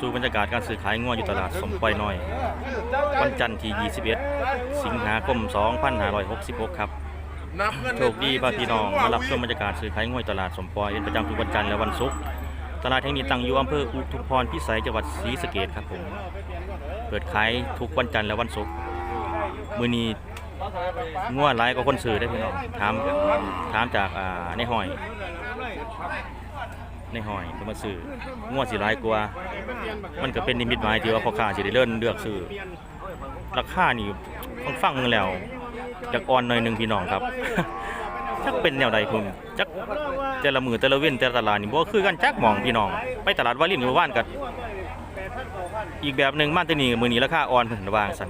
สู่บรรยากาศการซื้อขายงัวอยู่ตลาดสมปล่อยน้อย วันจันทร์ที่ 21 สิงหาคม 2566 ครับ โชคดีพ่อพี่น้องมารับชมบรรยากาศซื้อขายงัวตลาดสมปล่อยเป็นประจำทุกวันจันทร์และวันศุกร์ตลาดแห่งนี้ตั้งอยู่อำเภออุทุมพรพิสัยจังหวัดศรีสะเกษครับผม เปิดขายทุกวันจันทร์และวันศุกร์มื้อนี้งัวหลายกว่าคนซื้อได้พี่น้องถามถามจากในห้อย ในห้อยก็มาซื้องัวสิหลายกว่า มันก็เป็นนิมิตหมายที่ว่าพ่อค้าสิได้เลิ่นเลือกซื้อราคานี่ฟังฟังแล้วอยากอ่อนหน่อยหนึงพี่น้องครับจักเป็นแนวใดคุณจักแต่ละมือแต่ละเว้นแต่ละตลาดนี่บ่คือกันจักหมองพี่น้อง ไปตลาดวารินกับว่านกันอีกแบบหนึ่งมาแตัวนี้มื้อนี้ราคาอ่อนเพิ่นว่าซั่น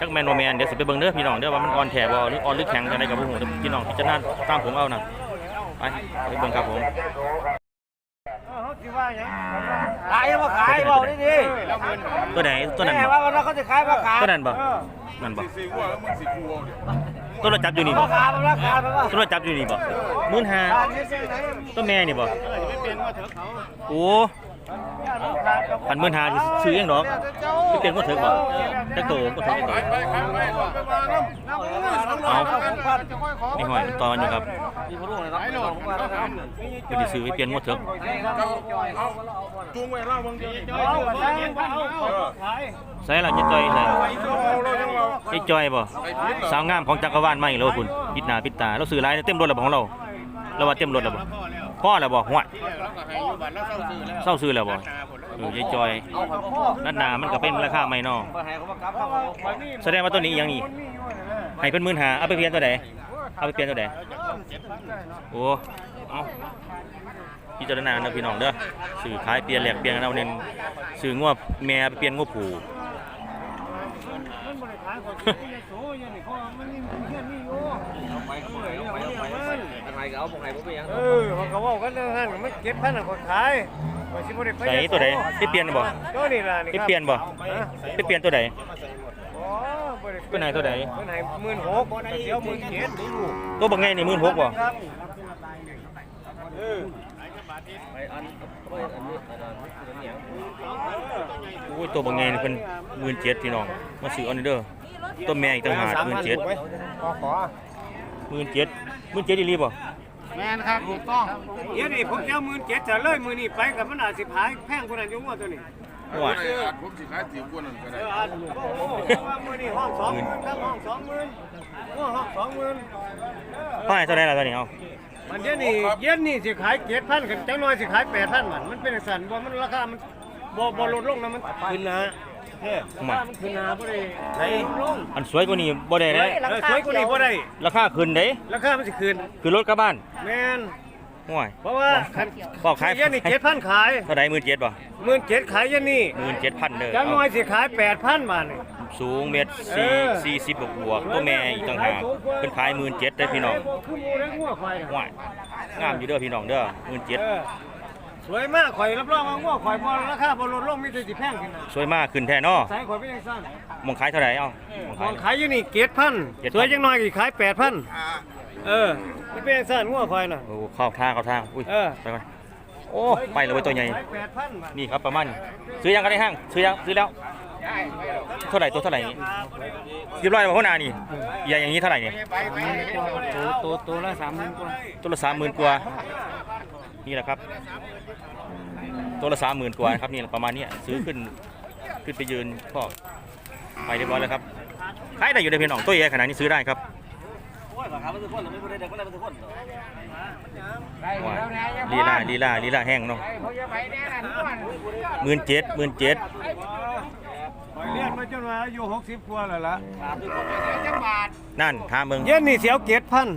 จักแมนบ่แมนเดี๋ยวสิไปเบิ่งเด้อพี่น้องเด้อว่ามันอ่อนแท้บ่หรืออ่อนหรือแข็งจังไดก็บ่ฮู้เด้อพี่น้องพิจารณาตามผมเอานะไปไปเบิ่งครับผม ขายมาขายบอกดีดีตัวไหนตัวนั้นแม่บ่ว่าวันนั้นเขาจะขายมาขายตัวนั้นบ่นั่นบ่สี่วัวแล้วมึงสี่กูเอาเนี่ยตัวเราจับอยู่นี่บ่ราคามันราคามันว่าตัวเราจับอยู่นี่บ่15,000ตัวแม่นี่บ่โอ้ พันหมื่นหาสิซื้อเองดอกไปเปลี่ยนก็เถึงบ่จักโตก็ถึงจักโตไปครับไปขอเอาจะค่อยขอนี่อยตอนอยู่ครับไปหน่อยครับเดี๋ยวซื้อไปเปลี่ยนก็ถึงเอาเอาจุงไว้เล่าบางทีใส่ล่ะจะจอยใส่เรายังจอยบ่สาวงามของจักรวาลใหม่แล้วคุณปิดหน้าปิดตาเราซื้อหลายเต็มรถแล้วของเราเราว่าเต็มรถแล้วบ่ พ่อแล้วบ่หัวเศร้าซื้อแล้วบ่เออยายจอยนัดหนามันก็เป็นราคาใหม่เนาะแสดงว่าตัวนี้อีหยังนี่ให้เพิ่นหมื่นหาเอาไปเปลี่ยนตัวใดเอาไปเปลี่ยนตัวใดโอ้เอาพิจารณานะพี่น้องเด้อสื่อขายเปลี่ยนแหลกเปลี่ยนกันเอาเน้นสื่องวแม่ไปเปลี่ยนงวผูเออเขา ก็บอกกันเรื่องนั้นมันเก็บพันธุ์คนขายว่าสิบ่ได้ไปใส่ตัวใดไปเปลี่ยนบ่ ตัวนี้ล่ะนี่ไปครับเปลี่ยนบ่ไปเปลี่ยนตัวใด อ๋อบ่ได้ตัวไหนตัวใดตัวไหนหมื่นหกเดี๋ยวหมื่นเจ็ดดูตัวบักไงนี่หมื่นหกบ่ ครับเออโอ้ยตัวบักไงนี่เพิ่นหมื่นเจ็ดพี่น้อง มาซื้อเออนี่เด้อตัวแม่อีกต่างหากหมื่นเจ็ดขอขอห มื่นเจ็ดหมื่นเจ็ดอีหลีบ่แมนครับถูกต้องเดี๋ยวนี้ผมจะเอาหมื่นเจ็ดจะเลยมือนี้ไปกับมันอาจสิขายแพงกว่านั้นอยู่ว่าตัวนี้ว่าผมสิขายตีกวนนั่นก็เอได้ออันโอ้โหเพราะว่ามือนี้ห้องสองหมื่นทั้งห้องสองหมื่นหัวห้องสองหมื่นพ่อให้เท่าไหร่ล่ะตัวนี้เอามันเดี๋ยวนี้เย็นนี่สิขายเจ็ดพันกันจังน้อยสิขายแปดพันมันมันเป็นสันว่ามันราคามันบ่บ่ลดลงนะมันขึ้นนะ เฮ้ยราคามันขึ้นนะบ่ได้ไหนลงอันสวยกว่านี้บ่ได้เด้เออสวยกว่านี้บ่ได้ราคาขึ้นเด้ราคามันสิขึ้นคือรถกลับบ้านแม่นห่วยเพราะว่าคันบอกขายเย็นนี่เจ็ดพันขายเท่าใดหมื่นเจ็ดบ่หมื่นเจ็ดขายเย็นนี่หมื่นเจ็ดพันเด้อจังน้อยสิขายแปดพันบาทนี่สูงเมตรเอสี่อสี่สิบบวกบวกตัวแม่อีกต่างหากเพิ่นขายหมื่นเจ็ดได้อพี่น้องคือหมูและงัวควายน่ะห่วยงามอยู่เด้อพี่น้องเด้อหมื่นเจ็ดเออ สวยมากข่อยรับรองว่างัวข่อยบ่ราคาบ่ลดลงมีแต่สิแพงขึ้นน่ะสวยมากขึ้นแท้เนาะสายข่อยเป็นจังซั่นมองขายเท่าไหร่เอ้าหมองมขาอยงขายอยู่นี่เกียรพัน7,000สวยจังน้อยก็ขายแปดพันเออนี่เป็นจังซั่นงัวควายน่ะ โอ้เข้าทางเข้าทางอุ้ยเออ ไปก่อนโอ้ไปเลยเว้ยตัวใหญ่ขายแปดพันบาทนี่ครับประมาณนี้ซื้อยังกันได้ห้างซื้อยังซื้อแล้วเท่าไหร่ตัวเท่าไหร่นี่เรียบร้อยแล้วหัวหน้านี่ใหญ่อย่างนี้เท่าไหร่นี่ตัวตัวตัวละสามหมื่นกว่าตัวละสามหมื่นกว่า นี่แหละครับตัวละสามหมื่นกว่านะครับนี่แหละประมาณเนี้ยซื้อขึ้นขึ้นไปยืนก็ไปเรียบร้อยแล้วครับขายได้อยู่ในเพียงหนองตัวใหญ่ขนาดนี้ซื้อได้ครับว้ายลีลาลีลาลีลาแห้งเนาะหมื่นเจ็ดหมื่นเจ็ดข่อยเรียนมาจนว่าอายุหกสิบกว่าแล้วล่ะนั่นทาเมืองเย็นนี่เสียวเกียรพัน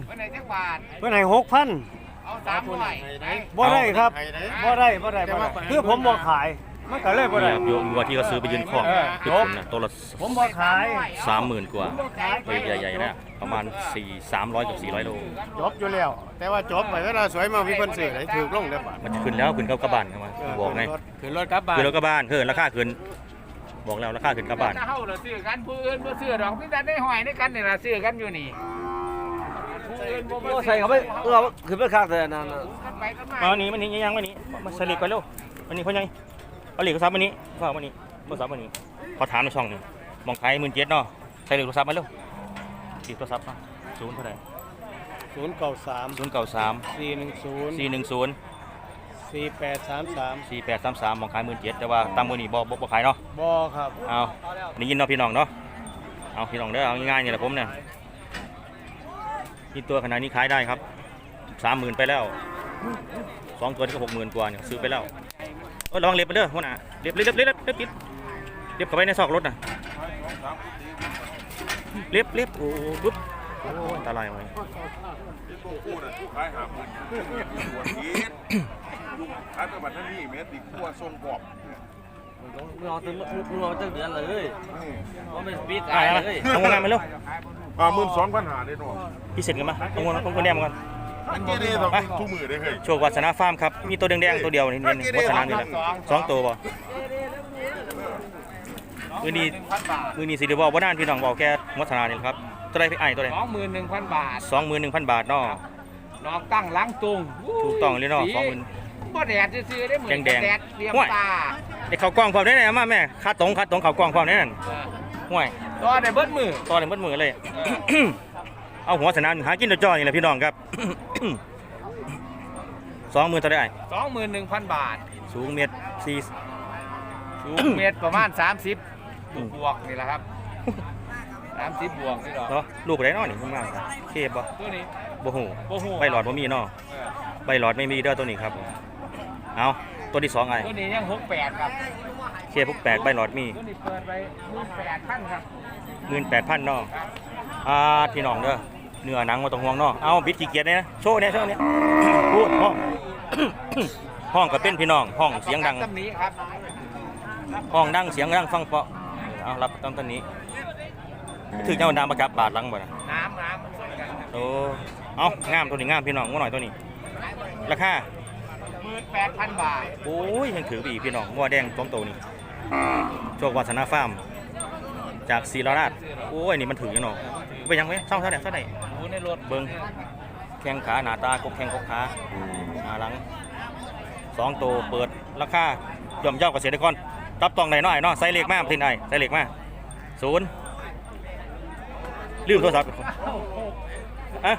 เพื่อนให้หกพัน เอาสามร้อยบ่ได้ครับ บ่ได้บ่ได้บ่ได้คือผมบ่ขาย มันก็เลยบ่นี่ได้ครับอยู่อยู่ว่าที่เขาซื้อไปยืนคอกเออ คือผมนะตัวละผมบ่ขาย สามหมื่นกว่าตัวใหญ่ๆนะประมาณสี่สามร้อยกับสี่ร้อยโลจบอยู่แล้ว แต่ว่าจบไปเวลาสวยมาพี่คนสื่อไหนถือลงได้ป่ะมันจะขึ้นแล้วขึ้นกับกระบานเข้ามาบอกไงขึ้นรถกลับบ้านขึ้นแล้วกระบานเพิ่นราคาขึ้น บอกแล้วราคาขึ้นกระบานถ้าเฮาเราซื้อกันผู้อื่นบ่ซื้อดอกพี่แต่ได้หอยในกันนี่ล่ะซื้อกันอยู่นี่ ผู้อื่นบ่มาใส่เขาไปเออขึ้นไปข้างแต่นั่นกันไปกันมามาวันนี้มันนี้ยังวันนี้มาสลิดไปเร็ววันนี้พ่อใหญ่ไปเอาเหล็กโทรศัพท์มานี้ฝากมานี้โทรศัพท์มานี้ขอถามในช่องหนึงมองไทยหมื่นเจ็ดเนาะใส่เหล็กโทรศัพท์มาเร็วจีบโทรศัพท์มาศูนย์เท่าไหร่ศูนย์เก้าสามศูนย์เก้าสามสี่หนึ่งศูนย์สี่หนึ่งศูนย์สี่แปดสามสามสี่แปดสามสามมองขายหมื่นเจ็ดแต่ว่าตามมือนี่บ่บ่บ่ขายเนาะบอครับเอาได้ยินเนาะพี่น้องเนาะเอาพี่น้องเด้อเอาง่ายๆนี่แหละผมเนี่ย นี่ตัวขนาดนี้ขายได้ครับสามหมื่นไปแล้วสองตัวนี่ก็หกหมื่นกว่าเนี่ยซื้อไปแล้วเออระวังเล็บไปเด้อหัวหน้าเล็บเล็บเล็บเล็บเล็บเล็บปิดเล็บเข้าไปในซอกรถน่ะเล็บเล็บโอ้ปุ๊บโอ้อันตรายไว้ขายหาบุญสวนเฮ็ดขายไปบัดนั้นนี่แม่ติดขั้วทรงกรอบมึงเอาตั้งมึงเอาตั้งเดือนเลยว่าเป็นปีอะกายเอามาเลยเอางานมาเร็ว อ่ามื่นสองพันหาได้เนาะพี่เสร็จกันมาเอางานเอาคนแนมกันมันบ่ได้ดอกทุกมือได้เฮ้ยโชควาสนาฟาร์มครับมีตัวแดงๆตัวเดียวนี่นี่วาสนานี่แหละสองตัวบ่มือนี้มือนี้สิเดี๋ยวบอกว่าด้านพี่น้องบอกแกวัฒนานี่แหละครับตัวใดพี่ไอ้ตัวใดสองหมื่นหนึ่งพันบาทสองหมื่นหนึ่งพันบาทเนาะน้องตั้งหล้างตุงถูกต้องเลยเนาะสองหมื่นบ่แดดซื้อๆได้เหมือนแดงๆแดดเตรียมห้วยตาไอ้เขาวกล้องความได้ไหนมาแม่ค่าตรงค่าตรงเขาวกล้องความได้นั่นเออห่วย ก็ได้เบิดมือต่อเลยมัดมือเลย เอาหัวสนามหากินตัวจ้อนี่แหละพี่น้องครับ สองหมื่นเท่าไหร่สองหมื่นหนึ่งพันบาท สูงเมตรสี่สูงเมตรประมาณสามสิบอืมบวกนี่แหละครับสามสิบบวกนี่หรอกเนาะลูกอะไรเนาะนี่ข้างล่างเคบบ่ตัวนี้บ่หูโอ้โหใบหลอดบ่มีเนาะเออใบหลอดไม่มีเด้อตัวนี้ครับ เอาตัวที่สองไอ้ตัวนี้ยังหกแปดครับ เคพวกแปดใบหลอดมีตัวนี้เปิดไปหมื่นแปดพันครับหมื่นแปดพันเนาะอ่าพี่น้องเด้อเนื้อหนังมาต้องห่วงเนาะเอาบิดขี้เกียจเนี่ยนะโชว์เนี่ยโชว์เนี่ยพูดห้อง ห้องก็เป็นพี่น้องห้องเสียงดัง ตำหนี้ครับห้องดังเสียงดังฟังเพราะเอารับตามต้นนี้ถึงเจ้าดามประกับบาทหลังบ่นะน้ำน้ำมันส้นกันครับโอ้เอางามตัวนี้งามพี่น้องว่าหน่อยตัวนี้ ราคาหมื่นแปดพันบาท โอ้ยยังถืออีกพี่น้องงัวแดงสองตัวนี้ โชควาสนาฟาร์มจากศรีราชโอ้ยนี่มันถือยังเนาะไปยังไงเศร้าเท่าไหร่เท่าไหร่อยู่ในรถเบิ้งแข้งขาหน้าตากกแข้งกกขาหน้าหลังสองตัวเปิดราคาย่อมเย่าเกษตรกรรับตองไหนอยหน่อยเนาะใส่เหล็กมากทิ้งไอ้ใส่เหล็กมาศูนย์ลืมโทรศัพท์อะ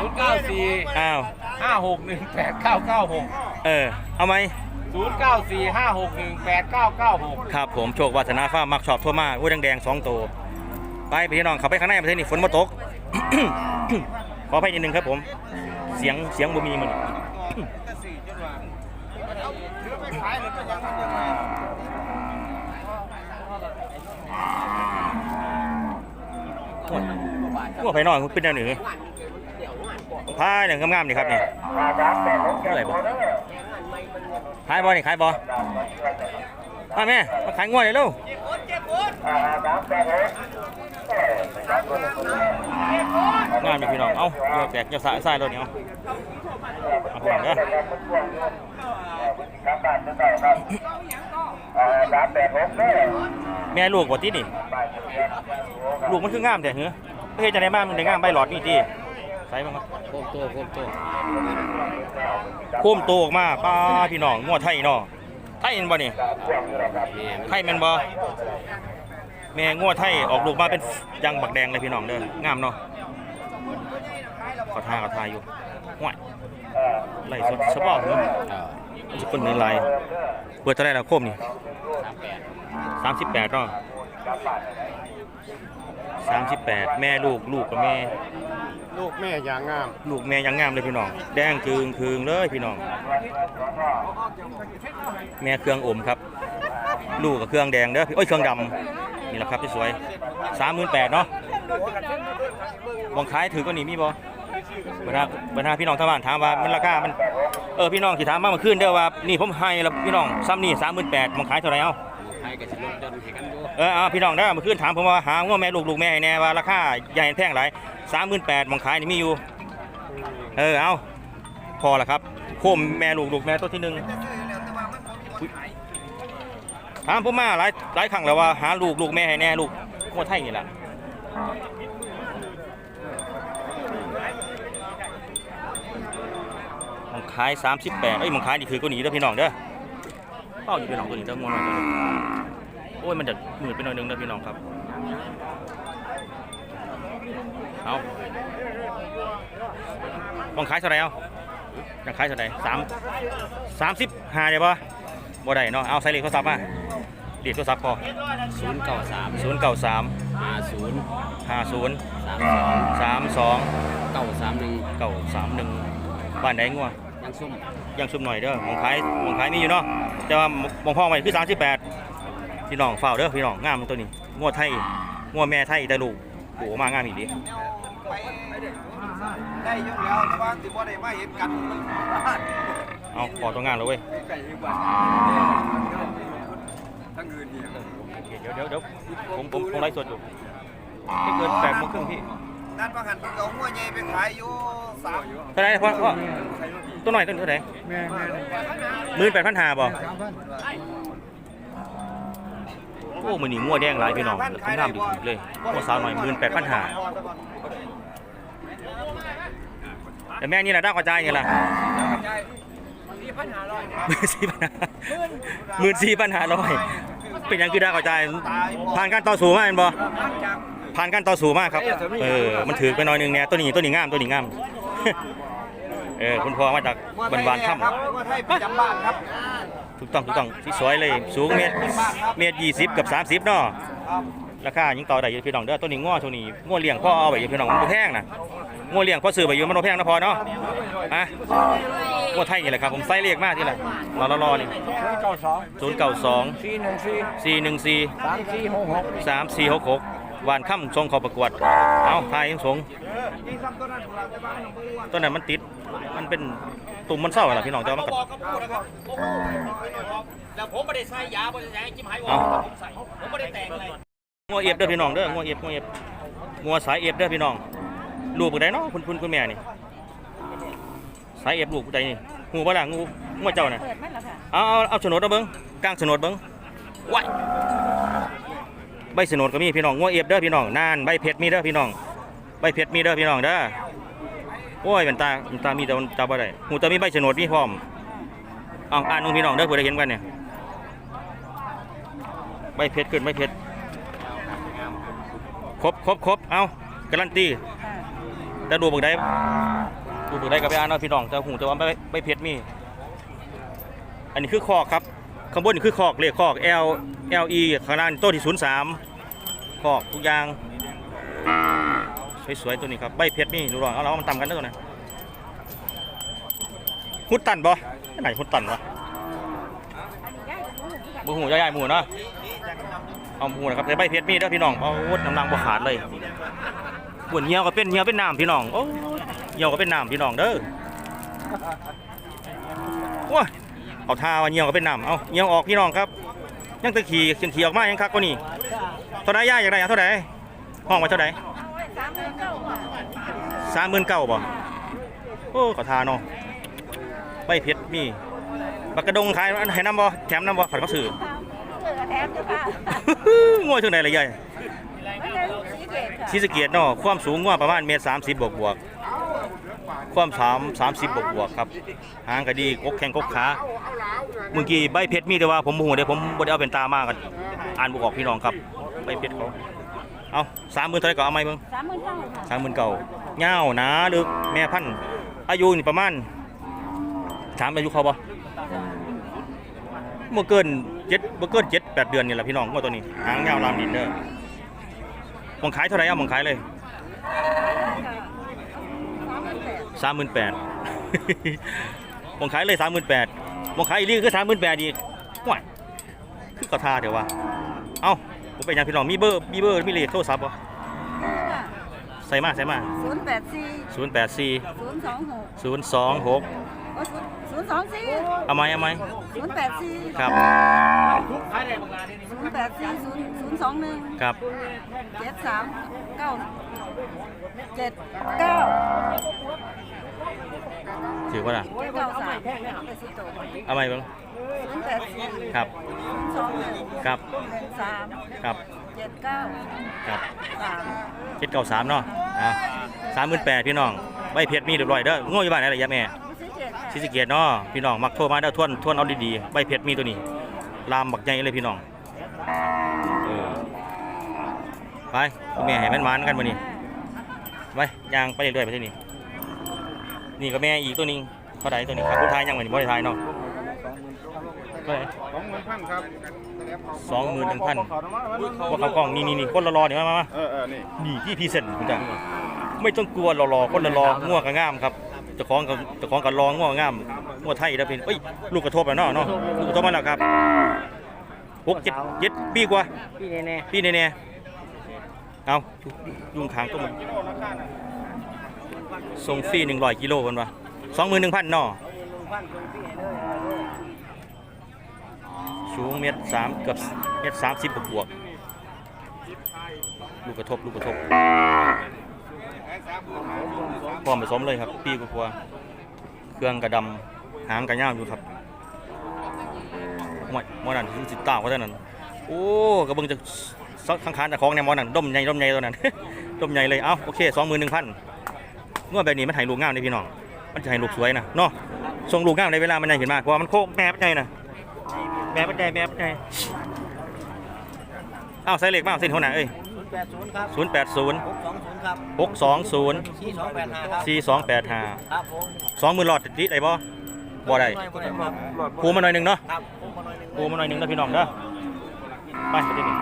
ศูนย์เก้าสี่อ้าวห้าหกหนึ่งแปดเก้าเก้าหกเออ เอาไหม ศูนย์เก้าสี่ห้าหกหนึ่งแปดเก้าเก้าหกครับผมโชควาสนาฟ้าร์มมักชอบทั่วมาอุ้ยแดงๆสองตัวไปพี่น้องเข้าไปข้างในประเทศนี่ฝนมาตก ขออภัยนิดนึงครับผม เสียงเสียงบ่มีมันว่าไปนอนเป็นแนวหนึ่งพายเนี่ยงามๆนี่ครับนี่เท่าไหร่บ่ ขายบ่นี่ขายบ่มาแม่มาขายง่วดเลยลูกงามอยู่พี่น้อง เอ้าเดี๋ยวแตกเดี๋ยวสายสายรถเนี่เอาเอาพี่น้องเด้อแม่ลูกบ่ติดนี่ ลูกมันคืองามแต่เหรอเฮ้ยจะได้มามันได้งามใบหลอดนี่จีใส่บ้างครับโคมโตโคมโตโค้มโตออกมาป้าพี่น้องงวดไทยเนาะไทยเห็นบ่นี่ไทยแม่นบ่แม่งวดไทยออกลูกมาเป็นยังบักแดงเลยพี่น้องเด้องามเนาะขอทาขอทาอยู่ห่วยไล่สดสะบอกเนาะมันจะคนเนื้อลายเปิดเท่าไหร่แล้วโคมนี่สามสิบแปดเนาะสามสิบแปดแม่ลูกลูกกับแม่ ลูกแม่อย่างงาม ลูกแม่ยังงามเลยพี่น้อง แดงคืงคืงเลยพี่น้อง แม่เครื่องอมครับ ลูกกับเครื่องแดงเด้อพี่โอ้ยเครื่องดำนี่แหละครับที่สวยสามหมื่นแปดเนาะมองขายถือก็หนีมีบ่บรรดาบรรดาพี่น้องทางบ้านถามว่ามันราคา มัน เออพี่น้องที่ถามมาเมื่อคืนเด้อว่า นี่ผมให้แล้วพี่น้องซ้ำนี่สามหมื่นแปดมองขายเท่าไหร่เอ้า ให้กับสิลงจนเห็นกันอยู่เออเอาพี่น้องเด้อเมื่อคืนถามผมว่าหาว่าแม่ลูกลูกแม่ให้แน่ว่าราคาใหญ่แพงหลายสามหมื่นแปดมองขายนี่มีอยู่ เออเอาพอละครับโคมแม่ลูกลูกแม่ตัวที่หนึ่งถามผมมาหลายหลายครั้งแล้วว่าหาลูกลูกแม่ให้แน่ลูกโคตรไทยนี่แหละมองขาย38เอ้ยมองขายนี่ถือก็หนีเด้อพี่น้องเด้อ เป้าอยู่พี่น้องตัวนี้เจ้างัวหน่อยตัวนี้โอ้ยมันจะมืดไปหน่อยนึงนะพี่น้องครับเอามองขายเท่าไหร่เอาอยากขายเท่าไหร่สามสามสิบห้าได้ปะบ่ได้เนาะเอาใส่เลขโทรศัพท์มาเลขโทรศัพท์พอศูนย์เก้าสามศูนย์เก้าสามห้าศูนย์ห้าศูนย์สามสองสามสองเก้าสามหนึ่งเก้าสามหนึ่งบ้านไหนงัว ยังซุ่มยังซุ่มหน่อยเด้อหมองขายหมองขายมีอยู่เนาะแต่ว่าหมองพ่อใหม่คือ38พี่น้องเฝ้าเด้อพี่น้องงามตัวนี้งัวไทยงัวแม่ไทยแต่ลูกโอ้มางามอีหลีได้ยกแล้วแต่ว่าสิบ่ได้มาเห็นกันเอาขอตัวงานแล้วเว้ยทั้งอื่นนี่โอเคเดี๋ยวเดี๋ยวเดี๋ยวผมผมผมไลฟ์สดอยู่ไม่เกินแปดโมงครึ่งพี่นั่นว่าหันเอาหัวใหญ่ไปขายอยู่สามเท่าไหร่พ่อพ่อ ตัวหน่อยตัวเท่าไหร่แม่แม่หมื่นแปดพันห้าบ่โอ้มือนี่งัวแดงหลายพี่น้องทำงามดีๆเลยงัวสาวหน่อยหมื่นแปดพันห้าแต่แม่นี่แหละด้ากระจายนี่แหละสี่พันห้าร้อยหมื่นสี่พันหมื่นสี่พันห้าร้อยเป็นหยังคือด้ากระจายผ่านการต่อสู้มาเห็นบ่ผ่านการต่อสู้มาครับ เออ มันถือไปหน่อยหนึงเนี่ยตัวนี้ตัวนี้งามตัวนี้งาม เออคุณพ่อมาจากบันบานถ้ำครับหัวไทยประจำบ้านครับถูกต้องถูกต้องที่สวยเลยสูงเมตรเมตรยี่สิบกับสามสิบเนาะราคายังต่อได้อยู่พี่น้องเด้อตัวนี้ง้อตัวนี้ง้อเลี้ยงพ่อเอาไว้อยู่พี่น้องมันบ่แพงนะง้อเลี้ยงพ่อซื้อไปอยู่มันบ่แพงนะพอเนาะอะง้อไทยนี่แหละครับผมไซส์เล็กมากที่ละรอรอรอนี่เก้าสองศูนย์เก้าสองสี่หนึ่งสี่สี่หนึ่งสี่สามสี่หกหกสามสี่หกหกวานค่ำทรงเขอประกวด เอาทายยังสงต้นนั้นมันติด มันเป็นตุ่มมันเศร้าอะไรพี่น้องแต่ว่ามันก็แล้วผมไม่ได้ใส่ยาไม่ได้ใส่จิ้มหายเอาผมใส่ผมไม่ได้แต่งอะไรงัวเอฟเด้อพี่น้องเด้องัวเอฟงัวเอฟงัวสายเอฟเด้อพี่น้องลูกผู้ใดเนาะคุณคุณคุณแม่นี่สายเอฟลูกผู้ใดนี่งูบ่ล่ะงูงัวเจ้าน่ะเอาเอาเอาโฉนดมาเบิ่งกลางโฉนดเบิ่งว้ายใบโฉนดก็มีพี่น้องงัวเอฟเด้อพี่น้องนานใบเพชรมีเด้อพี่น้องใบเพชรมีเด้อพี่น้องเด้อ โอ้ยเป็นตาเป็นตามีแต่มันจับบ่ได้หูต่มีใบโฉนดมีพร้อมเอาอ่านมึงพี่น้องเด้อเพื่อได้เห็นกันเนี่ยใบเพชรขึ้นใบเพชรครบครบครบเอาการันตีแต่ดูบึกได้ดูบึกได้กับไปอ่านเอาพี่น้องแต่หูแต่ว่าไม่ไม่เพชรมี อันนี้คือคอกครับข้างบนนี่คือคอกเลขคอก L L E ข้างล่างต้นที่ศูนย์สามคอกทุกอย่าง สวยๆตัวนี้ครับใบเพชรมีดูหน่อยเอาเรามันต่ำกันได้ตัวไหนหุดตันบ่ไหนหุดตันวะบูหูย่ายๆหมูเนาะเอาหมูนะครับใบเพชรมีเด้อพี่น้องเอาโอ้น้ำลังบ่ขาดเลยปวดเหี่ยวก็เป็นเหี่ยวเป็นน้ำพี่น้องโอ้เหี่ยวก็เป็นน้ำพี่น้องเด้อว้าเอาท่าว่าเหี่ยวก็เป็นน้ำเอาเหี่ยวออกพี่น้องครับ ยังตะขี่เขียนขี่ออกมายังคักกว่านี้เท่าไหร่ย่าอยากได้เอาเท่าไหร่ห้องมาเท่าไหร่ สามหมื่นเก้าบ่โอ้ขอทาเนาะใบเพชรมีบักกระดงขายให้น้ำบ่แถมน้ำบ่ขันเขาซื้อแถมเจ้าค่ะง่วยถึงไหนละยายไม่ได้ลูกสีเกตค่ะชีสะเกียรติเนาะความสูงง่วประมาณเมตรสามสิบบวกบวกความสามสามสิบบวกบวกครับหางก็ดีกกแข้งกกขาเมื่อกี้ใบเพชรมีแต่ว่าผมโมโหเดี๋ยวผมบ่ได้เอาเป็นตามากันอ่านบุกออกพี่น้องครับใบเพชรเขา เอาสามหมื่นเท่าไหรก็เอาไหมเบิ่งสามหมื่นเก้าค่ะสามหมื่นเก่าเงาวหนาลึกแม่พันธุ์อายุนี่ประมาณถามอายุเขาบ่เมื่อเกินเจ็ดเมื่อเกินเจ็ดแปดเดือนนี่แหละพี่น้องว่าตัวนี้หางเงาวลามดินเด้อมองขายเท่าไหร่เอามองขายเลยสามหมื่นแปดสามหมื่นแปดมองขายเลยสามหมื่นแปดมองขายอีกคือสามหมื่นแปดอีกว้ายคือกระทาเดี๋ยวว่าเอ้า ผมเป็นหยังพี่น้องมีเบอร์มีเบอร์มีเลขโทรศัพท์บ่ค่ะใส่มาใส่มาศูนย์แปดสี่ศูนย์แปดสี่ศูนย์สองหกศูนย์สองหกโอ้ศูนย์สองสี่เอาไหมเอาไหมศูนย์แปดสี่ครับศูนย์แปดสี่ศูนย์ศูนย์สองหนึ่งครับเจ็ดสามเก้าเจ็ดเก้า ถือว่าล่ะเก้าสามเป็นสิบโตเอาไหมเบ้างศูนย์แปดสี่ครับศูนย์สองหนึ่งครับหนึ่งสามครับเจ็ดเก้าครับสามเจ็ดเก้าสามเนาะอ่าสามหมื่นแปดพี่น้องใบเพชรมีเรียบร้อยเด้อโง่อยู่บ้านอะไรยะแม่สีเกตค่ะชิสะเกียรติเนาะพี่น้องมักโทรมาเด้อทวนทวนเอาดีๆใบเพชรมีตัวนี้ลามบักใหญ่เลยพี่น้องเออไปคุณแม่ให้มันหมานกันมานี่ไปย่างไปเรื่อยๆไปที่นี่ นี่ก็แม่อีกตัวหนึงเขาได้ตัวนี้ครับผู้ทายยังไม่ได้บ่ได้ทายเนาะเท่าไหร่สองหมื่นพันครับสองหมื่นหนึ่งพันว่าเขากล้องนี่นี่นี่คนรอๆนี่มามามาเออเออนี่นี่ที่พรีเซนต์คุณจังไม่ต้องกลัวรอๆคนละรอง่วงก็งามครับเจ้าของกับเจ้าของกับรอง่วงงามง่วงไทยแล้วเป็นเอ้ยลูกกระทบแล้วเนาะเนาะลูกกระทบมาแล้วครับหกเจ็ดเจ็ดปีกว่า พี่แน่ปีแน่ๆเอายุงขางตัวมัน ส่งฟรีหนึ่งร้อยกิโลกันวะสองหมื่นหนึ่งพันนาะสูงเมตรสามเกือบเมตรสามสิบบวกๆลูกกระทบลูกกระทบพร้อมผสมเลยครับ ปีกว่าๆเครื่องกระดำหางกระย่ามอยู่ครับมวยมวยนั่นคือสิตาว่าเท่านั้น โอ้กระเบิงจะข้างคานแต่ของเนี่ยมอนั่นด้มใหญ่ด้มใหญ่ตัวนั้นด้มใหญ่เลย เอ้าโอเคสองหมื่นหนึ่งพัน งวดแบบนี้มันถ่ายลูกงามเลยพี่น้อง มันจะถ่ายลูกสวยนะเนาะส่งลูกงามในเวลามันใหญ่ขึ้นมากเพราะว่ามันโค้งแม่ปัจจัยนะแม่ปัจจัยแม่ปัจจัยเอ้าใส่เหล็กมาเอาเส้นหัวหน้าเอ้ย080ครับศูนย์แปดศูนย์620ครับหกสองศูนย์4285ครับสี่สองแปดห้าครับผมสองหมื่นหลอดติดได้บ่บ่ได้บ่ได้ครับคูมาหน่อยหนึ่งเนาะครับผมมาหน่อยหนึงคูมาหน่อยหนึ่งนะพี่น้องเด้อไปไปที่นี่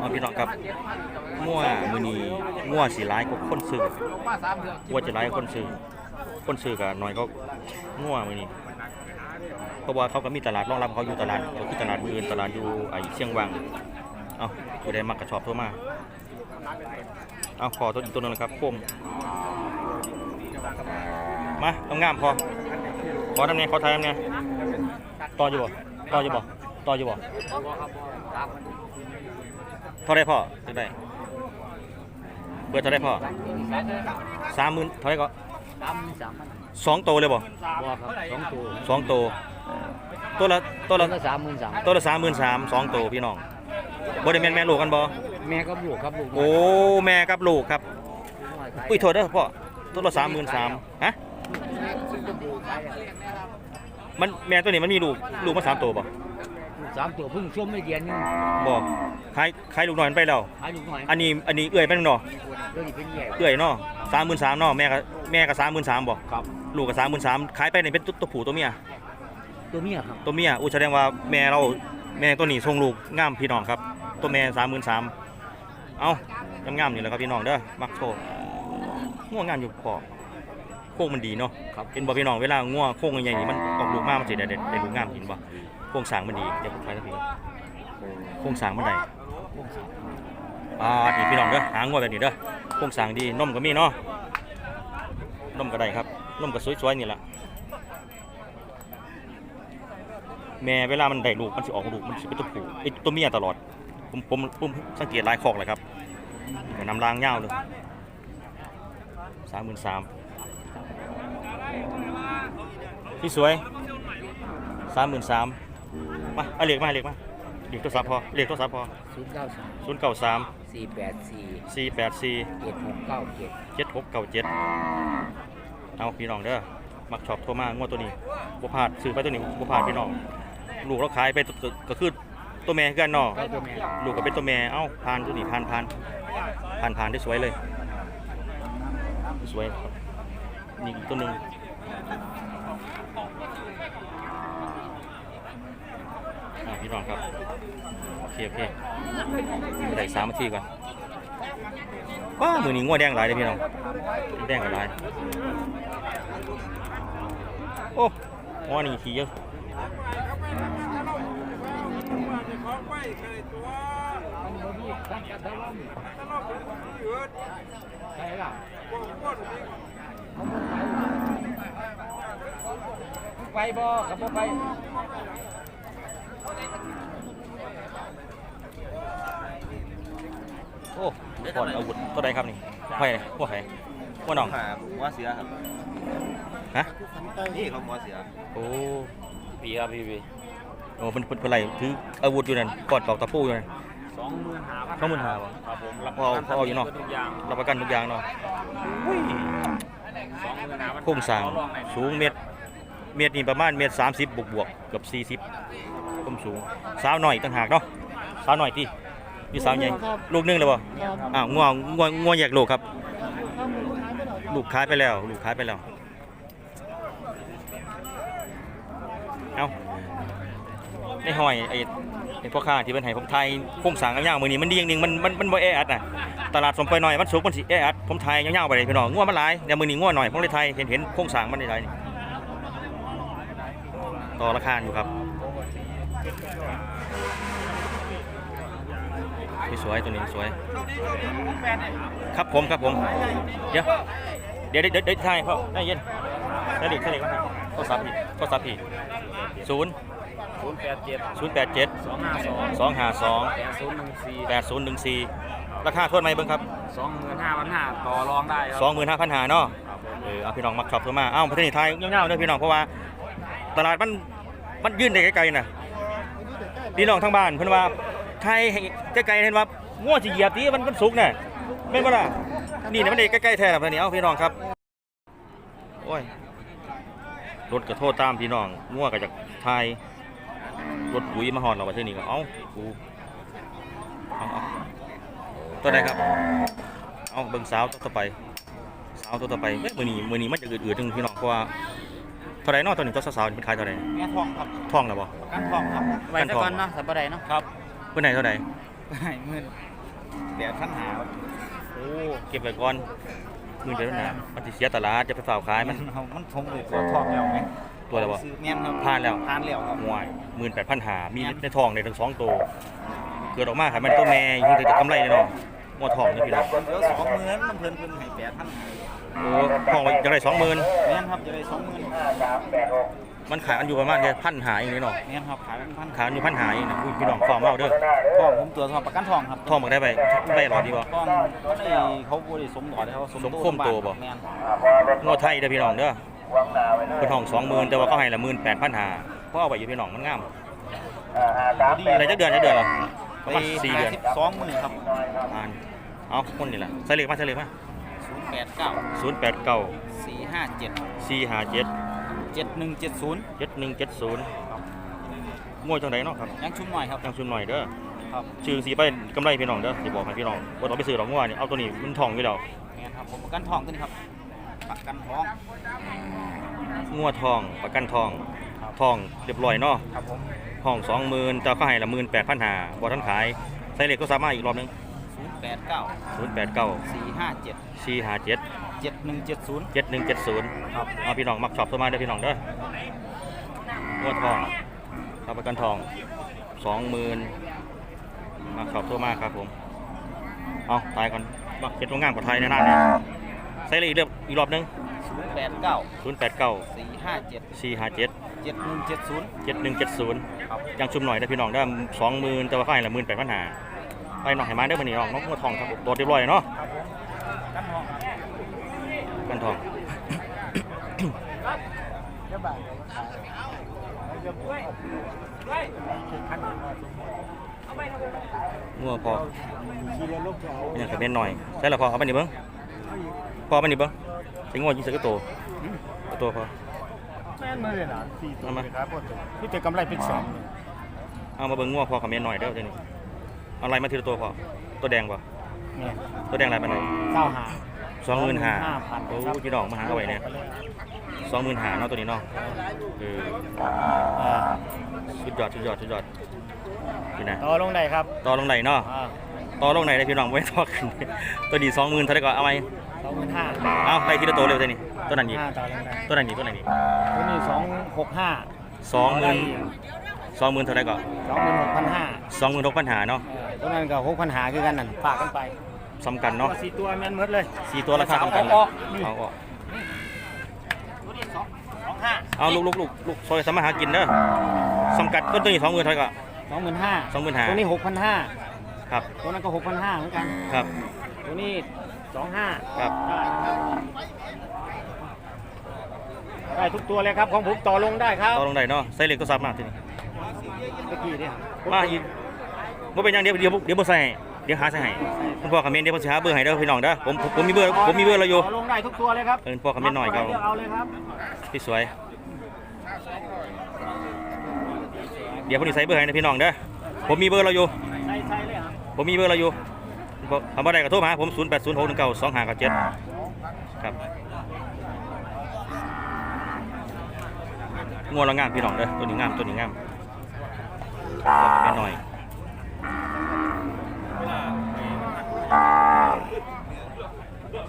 เอาพี่น้องครับ มั่วมือนีมั่วสีร้ายก็คนซื้อลงมาสามเถื่อมั่วจะร้ายกว่าคนซื้อคนซื้อกับน้อยก็มั่วมือนีเพราะว่าเขาก็มีตลาดรองรับเขาอยู่ตลาดก็คือตลาดมืออื่นตลาดอยู่ไอ้เชียงวังเอาผู้ใดมักกระชอบโทรมาเอาขอตัวอีกตัวหนึงนะครับโคมมาต้องงามพอขอทำไงขอทายทำไงต่ออยู่บ่ต่ออยู่บ่ต่ออยู่บ่เท่าไรพ่อจะได้ เปิดเท่าไรพ่อสามหมื่นเท่าไรก็สามสามพันสองโตวเลยบ่บ่ครับสองตัวสองโตวตัวละตัวละก็สามหมื่นสามตัวละสามหมื่นสามสองโตวพี่น้องบ่ได้แม่นแม่ลูกกันบ่แม่กับลูกครับลูกโอ้แม่กับลูกครับอุ้ยโทษเด้อพ่อตัวละสามหมื่นสามฮะมันแม่ตัวนี้มันมีลูกลูกมาสามตัวบ่ สามตัวเพิ่งช่วงไม่เดือนนึงบ่ขายขายลูกน้อยมันไปแล้ว หาลูกหน่อยอันนี้อันนี้เอื้อยไปเนาะเรื่องนี้เป็นแย่เอื้อยเนาะสามหมื่นสามเนาะแม่ก็แม่ก็สามหมื่นสามบ่ครับลูกก็สามหมื่นสามขายไปนี่เป็นตัวตัวผู้ตัวเมียตัวเมียครับตัวเมียอู้แสดงว่าแม่เราแม่ตัวนี้ส่งลูกงามพี่น้องครับ ตัวแม่สามหมื่นสามเอางามๆนี่แหละครับพี่น้องเด้อมักโชว์ง่วงงามอยู่พอโค้งมันดีเนาะครับเป็นบ่พี่น้องเวลาง่วงโค้งใหญ่ๆนี่มันออกลูกมามันสิได้ได้ได้ลูกงามเห็นบ่โค รงสร้างมันดีเดี๋ยวผมถ่ายสักทีก่โครงสร้างมันได้อ่านี่พี่น้องเด้อหางง่วแบบนี้เด้อโครงสร้างดีนมก็มีเนาะนมก็ได้ครับนมก็สวยๆนี่แหละแม่เวลามันได้ลูกมันสิออกลูกมันสิเป็นตัวผู้ไอ้ตัวเมียตลอด ผมผมผมสังเกตลายคอกเลยครับเหมือนน้ำรางเงาเลยสามหมื่นสามที่สวยสามหมื่นสาม มาเอาเหล็กมาเหล็กมาเหล็กตัวสัพท์พอเหล็กตัวสัพท์พอศูนย์เก้าสามศูนย์เก้าสามสี่แปดสี่สี่แปดสี่เจ็ดหกเก้าเจ็ดเจ็ดหกเก้าเจ็ดเอาพี่น้องเด้อมักชอบโทรมางวดตัวนี้บ่พลาดซื้อไปตัวนี้บ่พลาดพี่น้องลูกเราขายไปตัวก็คือตัวแม่คือกันเนาะได้ตัวแม่ลูกก็เป็นตัวแม่เอ้าผ่านตัวนี้ผ่านผ่านผ่านผ่านได้สวยเลย สวยครับนี่อีกตัวหนึ่งอ่า พี่น้องครับ โอเคโอเคได้สามนาทีก่อนว้ามือนี้งัวแดงหลายเลยพี่น้อง แดงกับหลาย โอ้งัวนี่ขี้เยอะไปบ่กับบ่ไป โอ้ก่อนอาวุธตัวใดครับนี่ไผ่หัวไผ่หัวหนองครับหัวเสือครับฮะนี่เขาหัวเสือโอ้ปีครับพี่พี่โอ้เป็นเป็นเป็นไรถืออาวุธอยู่นั่นกอดตอกตะปูอยู่นั่นสองหมื่นห้าพันสองหมื่นห้าบ่ครับผมรับพอพออยู่เนาะทุกอย่างรับประกันทุกอย่างเนาะอุ้ยสองหมื่นห้าพันโครงสร้างสูงเมตรเมตรนี่ประมาณเมตรสามสิบบวกบวกๆเกือบสี่สิบ ความสูงสาวหน่อยต่างหากเนาะสาวหน่อยที่มีสาวใหญ่ลูกหนึงเลยบ่อ้าวงัวงัวงัวแยกลูกครับ ลูกขายไปแล้ว ลูกขายไปแล้วเอาในห้อยไอ้ไอ้พ่อค้าที่เป็นให้ผมไทยโครงสร้างยาวๆมือนี้มันดีอย่างหนึงมันมันมันบ่แออัดน่ะตลาดสมไปหน่อยมันสุกมันสิแออัดผมไทยยาวๆไปเลยพี่น้องงัวมันหลายเดี๋ยวมือนี้งัวหน่อยผมเลยไทยเห็นเห็นโครงสร้างมันได้นี่ต่อราคาอยู่ครับ นี่สวยตัวนี้สวย ครับผมครับผม เดี๋ยวเดี๋ยวเดี๋ยวเดี๋ยวไทยเพราะได้เย็นได้เด็กได้เด็กมาให้โทรศัพท์พี่โทรศัพท์พี่ศูนย์ศูนย์แปดเจ็ดศูนย์แปดเจ็ดสองห้าสองสองห้าสองแปดศูนย์หนึ่งสี่แปดศูนย์หนึ่งสี่ราคาทวนไหมเบิ้งครับสองหมื่นห้าพันห้าต่อรองได้ครับสองหมื่นห้าพันหาเนาะครับผมเออเอาพี่น้องมักชอบเพิ่มมาเอ้าประเทศไทยเงาๆเด้อพี่น้องเพราะว่าตลาดมันมันยื่นได้ไกลๆน่ะพี่น้องทั้งบ้านเพิ่นว่า ไทยให้ไกลๆเห็นว่าง่วงสิเหยียบที่มันมันสุกน่ะแม่นบ่ล่ะนี่เนี่ยมันได้ใกล้ๆแท้ล่ะเพิ่นนี่เอ้าพี่น้องครับโอ้ยรถก็โทษตามพี่น้องง่วงก็จากไทยรถปุ๋ยมาฮอดเราประเทศนี้ก็เอ้ากูเอาเอาตัวใดครับ เอาเบิ่งสาวตัวต่อไปสาวตัวต่อไปเอ้ยมือนี้มือนี้มันจะอืดๆนึงพี่น้องเพราะว่าเท่าไรเนาะตัวนี้ตัวสาวๆนี่มันขายเท่าไรแม่ทองครับท่องแล้วบ่กันทองครับไว้ซะก่อนเนาะสัปดาห์เนาะครับ เพิ่นไหนเท่าไรให้หมื่นเดี๋ยวท่านหาโอ้เก็บไว้ก่อนมือเดียวนะมันสิเสียตลาดจะไปฝ่าวขายมันมันทงเลยตัวทองแล้วไหมตัวแล้วบ่ซื้อแม่นครับผ่านแล้วผ่านแล้วครับห่วย18,000หามีในท้องได้ทั้งสองตัวเกิดออกมาขายมันตัวแม่ยิ่งจะกำไรเลยเนาะหมดท้องนี่พี่น้องเดี๋ยวสองหมื่นมันเพิ่นเพิ่นให้แปดพันโอ้ท้องไว้จังได๋20,000แม่นครับจะได้สองหมื่น มันขายอันอยู่ประมาณแค่พันหาอย่างนี้เนาะแม่นครับขายเป็นพันขายอันอยู่พันหาเองนะอุ้ยพี่น้องฟอร์มเอาเด้อทองผมตัวทองประกันทองครับท้องบ่ได้ไปไปหลอดดีบ่ทองไอ้เขาบริสมหลอดเขาสมโคมโตบ่แม่นงวดไทยเด้อพี่น้องเด้อเพิ่นห้องสองหมื่นแต่ว่าเขาให้ละหมื่นแปดพันหาเพราะเอาไว้อยู่พี่น้องมันงามอะไรจักเดือนจักเดือนเหรอประมาณสี่เดือนสิบสองหมื่นครับอ่านเอาคนนี่แหละใส่เลขมาใส่เลขมาศูนย์แปดเก้าศูนย์แปดเก้าสี่ห้าเจ็ดสี่ห้าเจ็ด เจ็ดหนึ่งเจ็ดศูนย์เจ็ดหนึ่งเจ็ดศูนย์งวดจังไดเนาะครับยังชุ่มหน่อยครับยังชุนหน่อยเด้อครับชื่อสีไปกำไรพี่น้องเด้อสิบอกให้พี่น้องว่าต้องไปซื้อหรอกงวดนี่เอาตัวนี้มันทองอยู่แล้วแม่นครับผมประกันทองตัวนี้ครับประกันทองงวดทองประกันทองทองเรียบร้อยเนาะครับผมห้องสองหมื่นแต่เขาให้ละหมื่นแปดพันหาบอทันขายใส่เลขก็สามารถอีกรอบหนึงศูนย์แปดเก้าศูนย์แปดเก้าสี่ห้าเจ็ดสี่ห้าเจ็ด เจ็ดหนึ่งเจ็ดศูนย์เจ็ดหนึ่งเจ็ดศูนย์ครับเอาพี่น้องมักชอบสมาเด้อพี่น้องเด้องวดทองรับประกันทองสองหมื่นมักชอบตัวมากครับผมเอาตายก่อนมักเก็บตัวงามกว่าไทยแน่นอนเนี่ยใส่เลยอีกเรียบอีกรอบหนึงศูนย์แปดเก้าศูนย์แปดเก้าสี่ห้าเจ็ดสี่ห้าเจ็ดเจ็ดหนึ่งเจ็ดศูนย์เจ็ดหนึ่งเจ็ดศูนย์ครับยังชุมหน่อยได้อพี่น้องได้สองหมื่นแต่ว่าเขาให้ละหมื่นแปดพันหาไปหน่อยให้มาเด้อมันนี่น้องน้องงวดทองครับตัวเรียบร้อยเนาะกันทอง กันทอง งัวพอเป็นอย่างกับเป็นหน่อยใช่ละพอเอาไปนี่เบิ้งพอเอาไปนี่เบิ้งสิงัวยิงใส่กระโตกระโตพอแม่นมาเลยนะสี่ตัวเอามาเลยครับพ่อตัวพี่แต่กำไรเป็นแสนเอามาเบิ้งงัวพอกับเมียหน่อยเด้อเดี๋ยวนี้เอาอะไรมาทีละตัวพอตัวแดงป่ะเนี่ยตัวแดงอะไรปานไหนเก้าหา สองหมื่นห้าพันโอ้พี่น้องมาหาเอาไว้เนี่ยสองหมื่นห้าเนาะตัวนี้เนาะเอออ่าสุดยอดสุดยอดสุดยอดนี่นะต่อลงได้ครับต่อลงไหนเนาะอ่าต่อลงไหนได้พี่น้องไว้ต่อขึ้นตัวนี้สองหมื่นเท่าไหร่ก็เอาไหมสองหมื่นห้าเอาไล่ทีละตัวเร็วเท่านี้ตัวนั้นอีกห้าต่อลงได้ตัวนั้นอีกตัวนั้นอีกตัวนี้สองหกห้าสองหมื่นสองหมื่นเท่าไหร่ก็สองหมื่นหกพันห้าสองหมื่นหกพันหาเนาะตัวนั้นก็หกพันหาคือกันนั่นฝากกันไป สำคัญเนาะตัวสี่ตัวแม่นหมดเลยสี่ตัวราคาสำคัญเอาออกนี่ เอาออกตัวนี้สองสองห้าเอาลูกลูกลูกลูกซอยสามารถหากินเด้อสำกัดก็ตัวนี้สองหมื่นเท่าไหร่ก็ สองหมื่นห้าสองหมื่นห้าตัวนี้หกพันห้าครับ ตัวนั้นก็หกพันห้าเหมือนกัน ครับ ตัวนี้สองห้าครับ ได้ครับได้ทุกตัวเลยครับของผมต่อลงได้ครับต่อลงไหนเนาะใส่เหล็กตัวซับมาทีนี้ตะกี้เนี่ยมาอีกบ่เป็นหยังเดี๋ยวเดี๋ยวเดี๋ยวบ่ใส่ให้ เดี๋ยวหาใส่ให้คุณพ่อคอมเมนต์เดี๋ยวผมสิหาเบอร์ให้เด้อพี่น้องเด้อผมผมผมมีเบอร์ผมมีเบอร์เราอยู่ต่อลงได้ทุกตัวเลยครับเออพ่อคอมเมนต์หน่อยก็เดี๋ยวเอาเลยครับที่สวย เดี๋ยวผมจะใส่เบอร์ให้นะพี่น้องเด้อผมมีเบอร์เราอยู่ใช่ใช่เลยครับผมมีเบอร์เราอยู่ผมทำอะไรก็โทรมาหาผม0 8 0 6 1 9 2 5 9 7ครับงัวเรางามพี่น้องเด้อตัวนี้งามตัวนี้งามแม่หน่อย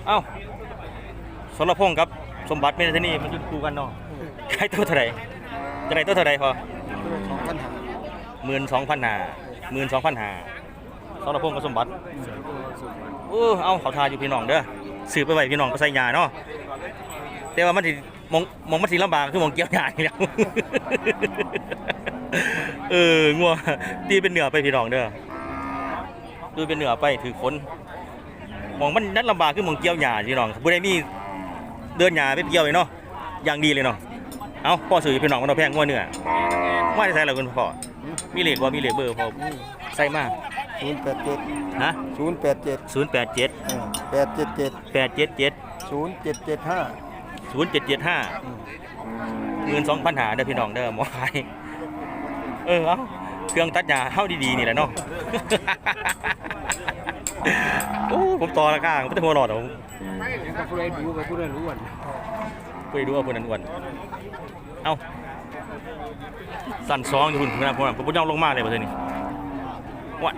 เอ้าสรพงษ์ครับสมบัติเมนที่นี่มันยู่คู่กันเนาะใครตัวเท่าไหร่จะไหนตัวเท่าไหร่พอหมื่นสองพันหาหมื่นสองพันหาสรพงษ์กับสมบัติเออเอาเขาทาอยู่พี่น้องเด้อสืบไปไว้พี่น้องก็ใส่ยาเนาะแต่ว่ามันสิมองมองมันสิลำบากคือมองเกี่ยวยานี่แหล้วเอองัวตีเป็นเหนือไปพี่น้องเด้อดูเป็นเหนือไปถือฝน มองมันนัดลำบากคือหมองเกี่ยวหญ้าพี่น้องบ่ได้มีเดินหญ้าไปเกี่ยวเลยเนาะอย่างดีเลยเนาะเอาพ่อสื่อพี่น้องมันเอาแพงงัวเนื้อว่าจะใส่อะไรคุณพ่อมีเลขบ่มีเลขเบอร์พ่อใส่มาศูนย์แปดเจ็ดฮะศูนย์แปดเจ็ด087แปดเจ็ดเจ็ด877ศูนย์เจ็ดเจ็ดห้า0775เงิน2,000หาเด้อพี่น้องเด้อหมอขายเออเอาเครื่องตัดหญ้าเฮาดีๆนี่แหละเนาะ โอ้ผมต่อละก้างไม่ต้องหัวหอดผมถ้าผู้ใดรู้กับผู้ใดรู้อ้วนผู้ใดรู้ว่าผู้นั้นอ้วนเอ้าสั่นซองอยู่คุณคุณนะผมผมย่องลงมากเลยประเทศนี้วัด